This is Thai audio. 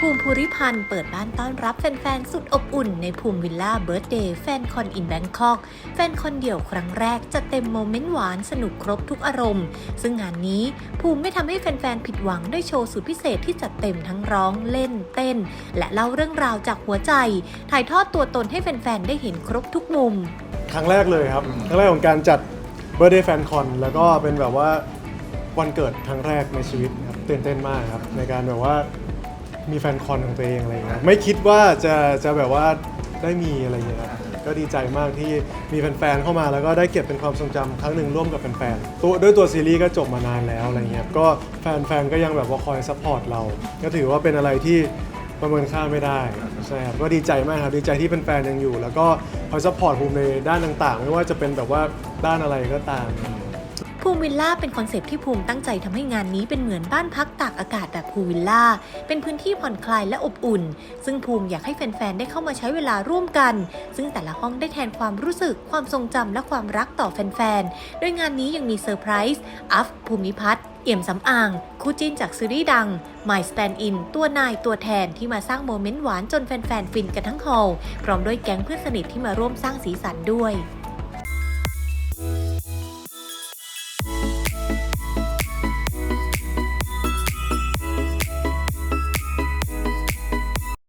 ภูมิภูริพันธ์เปิดบ้านต้อนรับแฟนๆ สุดอบอุ่นในภูมิวิลล่าเบิร์ d เดย์แฟนคอนอินแบงคอกแฟนคอนเดี่ยวครั้งแรกจะเต็มโมเมนต์หวานสนุกครบทุกอารมณ์ ซึ่งงานนี้ภูมิไม่ทำให้แฟนๆ ผิดหวังด้วยโชว์สุดพิเศษที่จัดเต็มทั้งร้องเล่นเต้น และเล่าเรื่องราวจากหัวใจ ถ่ายทอดตัวตนให้แฟนๆ ได้เห็นครบทุกมุม ครั้งแรกเลยครับครั้งแรกของการจัด Birthday Fan Con แล้วก็เป็นแบบว่าวันเกิดครั้งแรกในชีวิตครับตื่นเต้นมากครับในการแบบว่า มีแฟนคอนของตัวเองอะไรเงี้ยไม่คิดว่าจะจะแบบว่าได้มีอะไรเงี้ยครับก็ดีใจมากที่มีแฟนๆเข้ามาแล้วก็ได้เก็บเป็นความทรงจำครั้งหนึ่งร่วมกับแฟนๆตัวด้วยตัวซีรีส์ก็จบมานานแล้วอะไรเงี้ยก็แฟนๆก็ยังแบบว่าคอยซัพพอร์ตเรา ก็ถือว่าเป็นอะไรที่ประเมินค่าไม่ได้ใช่ครับก็ดีใจมากครับดีใจที่แฟนๆยังอยู่ แล้วก็คอยซัพพอร์ตภูมิในด้านต่างๆ ไม่ว่าจะเป็นแบบว่าด้านอะไรก็ตาม ภูมิวิลล่าเป็นคอนเซปที่ภูมิตั้งใจทำให้งานนี้เป็นเหมือนบ้านพักตากอากาศแบบภูวิลล่า เป็นพื้นที่ผ่อนคลายและอบอุ่น ซึ่งภูมิอยากให้แฟนๆ ได้เข้ามาใช้เวลาร่วมกัน ซึ่งแต่ละห้องได้แทนความรู้สึก ความทรงจำและความรักต่อแฟนๆ โดยงานนี้ยังมีเซอร์ไพรส์ อัฟ ภูมิพัฒน์เอี่ยมสำอาง คู่จิ้นจากซีรีส์ดัง My Stand In ตัวนายตัวแทนที่มาสร้างโมเมนต์หวานจนแฟนๆ ฟินกันทั้งฮอลล์พร้อมด้วยแก๊งเพื่อนสนิทที่มาร่วมสร้างสีสันด้วย